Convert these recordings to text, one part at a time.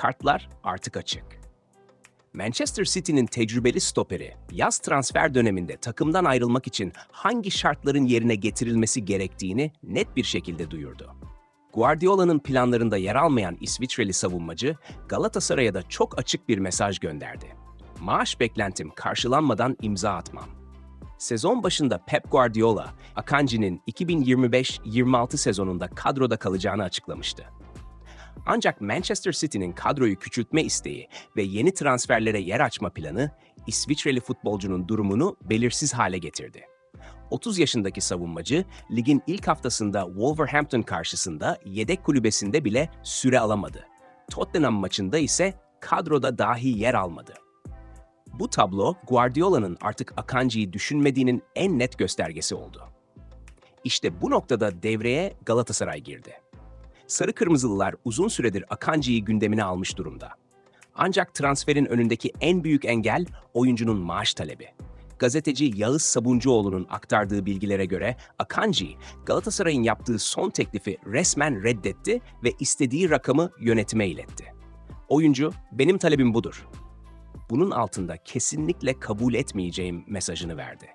kartlar artık açık. Manchester City'nin tecrübeli stoperi yaz transfer döneminde takımdan ayrılmak için hangi şartların yerine getirilmesi gerektiğini net bir şekilde duyurdu. Guardiola'nın planlarında yer almayan İsviçreli savunmacı Galatasaray'a da çok açık bir mesaj gönderdi. Maaş beklentim karşılanmadan imza atmam. Sezon başında Pep Guardiola, Akanji'nin 2025-26 sezonunda kadroda kalacağını açıklamıştı. Ancak Manchester City'nin kadroyu küçültme isteği ve yeni transferlere yer açma planı İsviçreli futbolcunun durumunu belirsiz hale getirdi. 30 yaşındaki savunmacı ligin ilk haftasında Wolverhampton karşısında yedek kulübesinde bile süre alamadı. Tottenham maçında ise kadroda dahi yer almadı. Bu tablo Guardiola'nın artık Akanji'yi düşünmediğinin en net göstergesi oldu. İşte bu noktada devreye Galatasaray girdi. Sarı Kırmızılılar uzun süredir Akanji'yi gündemine almış durumda. Ancak transferin önündeki en büyük engel oyuncunun maaş talebi. Gazeteci Yağız Sabuncuoğlu'nun aktardığı bilgilere göre Akanji, Galatasaray'ın yaptığı son teklifi resmen reddetti ve istediği rakamı yönetime iletti. Oyuncu, benim talebim budur. Bunun altında kesinlikle kabul etmeyeceğim mesajını verdi.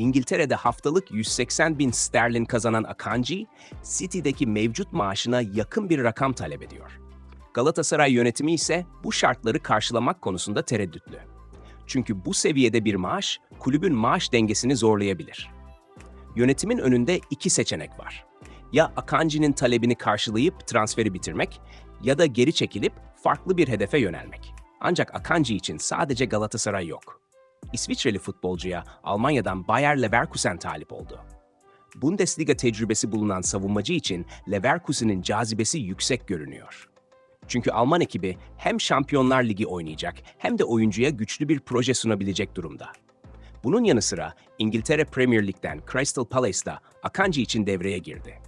İngiltere'de haftalık 180 bin sterlin kazanan Akanji, City'deki mevcut maaşına yakın bir rakam talep ediyor. Galatasaray yönetimi ise bu şartları karşılamak konusunda tereddütlü. Çünkü bu seviyede bir maaş kulübün maaş dengesini zorlayabilir. Yönetimin önünde iki seçenek var. Ya Akanji'nin talebini karşılayıp transferi bitirmek ya da geri çekilip farklı bir hedefe yönelmek. Ancak Akanji için sadece Galatasaray yok. İsviçreli futbolcuya Almanya'dan Bayer Leverkusen talip oldu. Bundesliga tecrübesi bulunan savunmacı için Leverkusen'in cazibesi yüksek görünüyor. Çünkü Alman ekibi hem Şampiyonlar Ligi oynayacak hem de oyuncuya güçlü bir proje sunabilecek durumda. Bunun yanı sıra İngiltere Premier Lig'den Crystal Palace da Akanji için devreye girdi.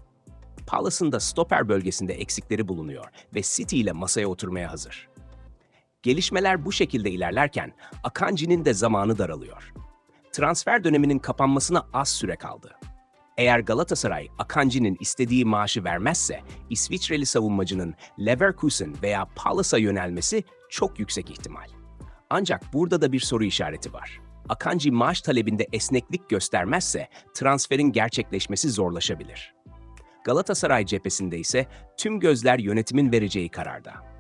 Palace'ın da stoper bölgesinde eksikleri bulunuyor ve City ile masaya oturmaya hazır. Gelişmeler bu şekilde ilerlerken Akanji'nin de zamanı daralıyor. Transfer döneminin kapanmasına az süre kaldı. Eğer Galatasaray Akanji'nin istediği maaşı vermezse İsviçreli savunmacının Leverkusen veya Palace'a yönelmesi çok yüksek ihtimal. Ancak burada da bir soru işareti var. Akanji maaş talebinde esneklik göstermezse transferin gerçekleşmesi zorlaşabilir. Galatasaray cephesinde ise tüm gözler yönetimin vereceği kararda.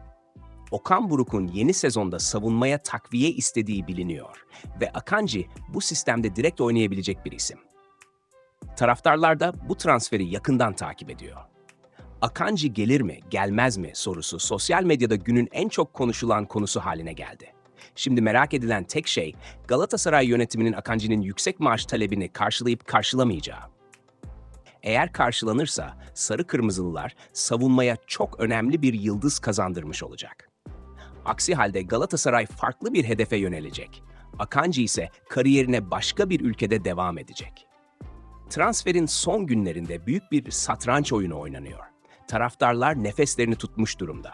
Okan Buruk'un yeni sezonda savunmaya takviye istediği biliniyor ve Akanji bu sistemde direkt oynayabilecek bir isim. Taraftarlar da bu transferi yakından takip ediyor. Akanji gelir mi, gelmez mi sorusu sosyal medyada günün en çok konuşulan konusu haline geldi. Şimdi merak edilen tek şey Galatasaray yönetiminin Akanji'nin yüksek maaş talebini karşılayıp karşılamayacağı. Eğer karşılanırsa sarı kırmızılılar savunmaya çok önemli bir yıldız kazandırmış olacak. Aksi halde Galatasaray farklı bir hedefe yönelecek. Akanji ise kariyerine başka bir ülkede devam edecek. Transferin son günlerinde büyük bir satranç oyunu oynanıyor. Taraftarlar nefeslerini tutmuş durumda.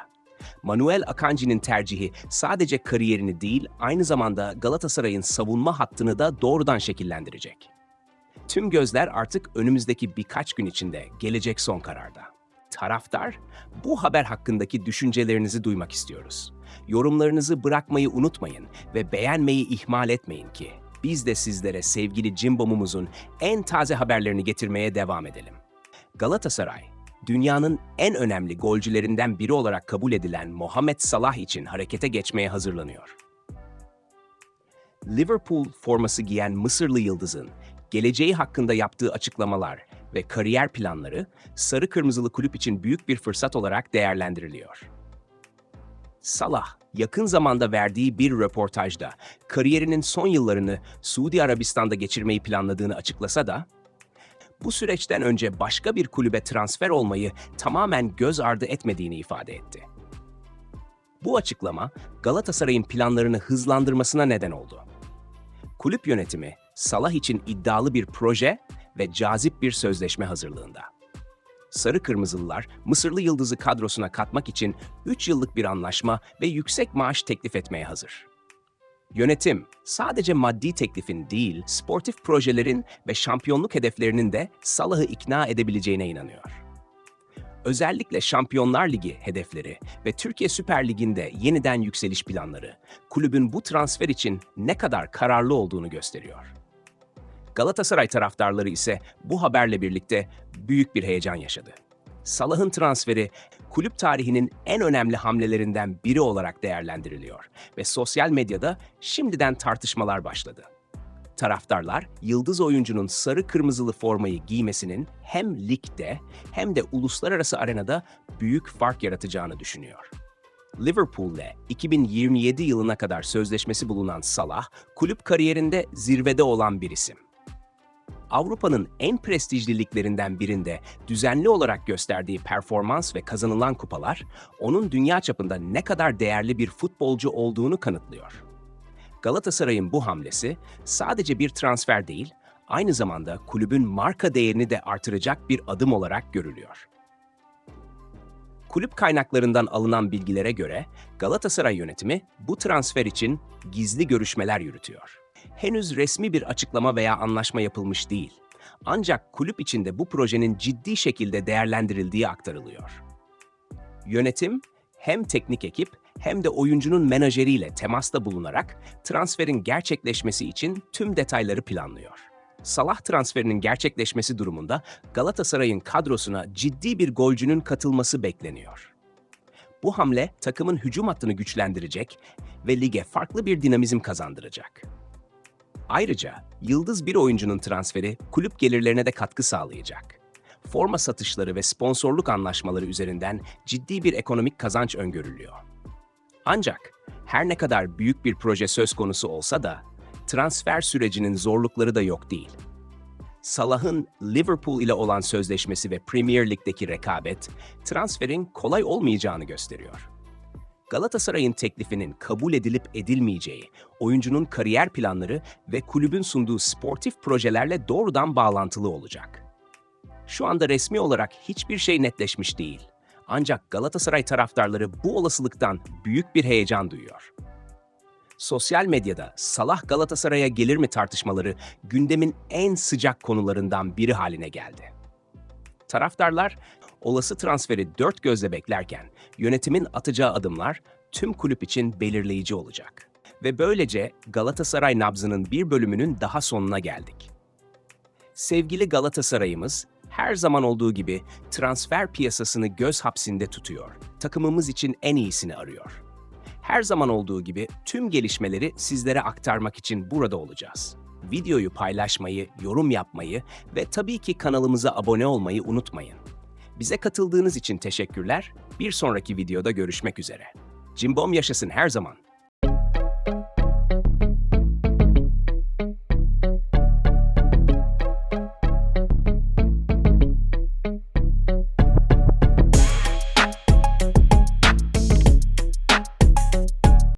Manuel Akanji'nin tercihi sadece kariyerini değil, aynı zamanda Galatasaray'ın savunma hattını da doğrudan şekillendirecek. Tüm gözler artık önümüzdeki birkaç gün içinde gelecek son kararda. Taraftar, bu haber hakkındaki düşüncelerinizi duymak istiyoruz. Yorumlarınızı bırakmayı unutmayın ve beğenmeyi ihmal etmeyin ki biz de sizlere sevgili Cimbom'umuzun en taze haberlerini getirmeye devam edelim. Galatasaray, dünyanın en önemli golcülerinden biri olarak kabul edilen Mohamed Salah için harekete geçmeye hazırlanıyor. Liverpool forması giyen Mısırlı yıldızın geleceği hakkında yaptığı açıklamalar ve kariyer planları sarı kırmızılı kulüp için büyük bir fırsat olarak değerlendiriliyor. Salah, yakın zamanda verdiği bir röportajda kariyerinin son yıllarını Suudi Arabistan'da geçirmeyi planladığını açıklasa da, bu süreçten önce başka bir kulübe transfer olmayı tamamen göz ardı etmediğini ifade etti. Bu açıklama Galatasaray'ın planlarını hızlandırmasına neden oldu. Kulüp yönetimi Salah için iddialı bir proje ve cazip bir sözleşme hazırlığında. Sarı Kırmızılılar Mısırlı Yıldız'ı kadrosuna katmak için 3 yıllık bir anlaşma ve yüksek maaş teklif etmeye hazır. Yönetim sadece maddi teklifin değil, sportif projelerin ve şampiyonluk hedeflerinin de Salah'ı ikna edebileceğine inanıyor. Özellikle Şampiyonlar Ligi hedefleri ve Türkiye Süper Ligi'nde yeniden yükseliş planları kulübün bu transfer için ne kadar kararlı olduğunu gösteriyor. Galatasaray taraftarları ise bu haberle birlikte büyük bir heyecan yaşadı. Salah'ın transferi kulüp tarihinin en önemli hamlelerinden biri olarak değerlendiriliyor ve sosyal medyada şimdiden tartışmalar başladı. Taraftarlar, yıldız oyuncunun sarı kırmızılı formayı giymesinin hem ligde hem de uluslararası arenada büyük fark yaratacağını düşünüyor. Liverpool'le 2027 yılına kadar sözleşmesi bulunan Salah, kulüp kariyerinde zirvede olan bir isim. Avrupa'nın en prestijli liglerinden birinde düzenli olarak gösterdiği performans ve kazanılan kupalar, onun dünya çapında ne kadar değerli bir futbolcu olduğunu kanıtlıyor. Galatasaray'ın bu hamlesi sadece bir transfer değil, aynı zamanda kulübün marka değerini de artıracak bir adım olarak görülüyor. Kulüp kaynaklarından alınan bilgilere göre Galatasaray yönetimi bu transfer için gizli görüşmeler yürütüyor. Henüz resmi bir açıklama veya anlaşma yapılmış değil. Ancak kulüp içinde bu projenin ciddi şekilde değerlendirildiği aktarılıyor. Yönetim hem teknik ekip hem de oyuncunun menajeriyle temasta bulunarak transferin gerçekleşmesi için tüm detayları planlıyor. Salah transferinin gerçekleşmesi durumunda Galatasaray'ın kadrosuna ciddi bir golcünün katılması bekleniyor. Bu hamle takımın hücum hattını güçlendirecek ve lige farklı bir dinamizm kazandıracak. Ayrıca yıldız bir oyuncunun transferi kulüp gelirlerine de katkı sağlayacak. Forma satışları ve sponsorluk anlaşmaları üzerinden ciddi bir ekonomik kazanç öngörülüyor. Ancak her ne kadar büyük bir proje söz konusu olsa da transfer sürecinin zorlukları da yok değil. Salah'ın Liverpool ile olan sözleşmesi ve Premier Lig'deki rekabet transferin kolay olmayacağını gösteriyor. Galatasaray'ın teklifinin kabul edilip edilmeyeceği, oyuncunun kariyer planları ve kulübün sunduğu sportif projelerle doğrudan bağlantılı olacak. Şu anda resmi olarak hiçbir şey netleşmiş değil. Ancak Galatasaray taraftarları bu olasılıktan büyük bir heyecan duyuyor. Sosyal medyada Salah Galatasaray'a gelir mi tartışmaları gündemin en sıcak konularından biri haline geldi. Taraftarlar olası transferi dört gözle beklerken yönetimin atacağı adımlar tüm kulüp için belirleyici olacak. Ve böylece Galatasaray nabzının bir bölümünün daha sonuna geldik. Sevgili Galatasaray'ımız her zaman olduğu gibi transfer piyasasını göz hapsinde tutuyor. Takımımız için en iyisini arıyor. Her zaman olduğu gibi tüm gelişmeleri sizlere aktarmak için burada olacağız. Videoyu paylaşmayı, yorum yapmayı ve tabii ki kanalımıza abone olmayı unutmayın. Bize katıldığınız için teşekkürler. Bir sonraki videoda görüşmek üzere. Cimbom yaşasın her zaman.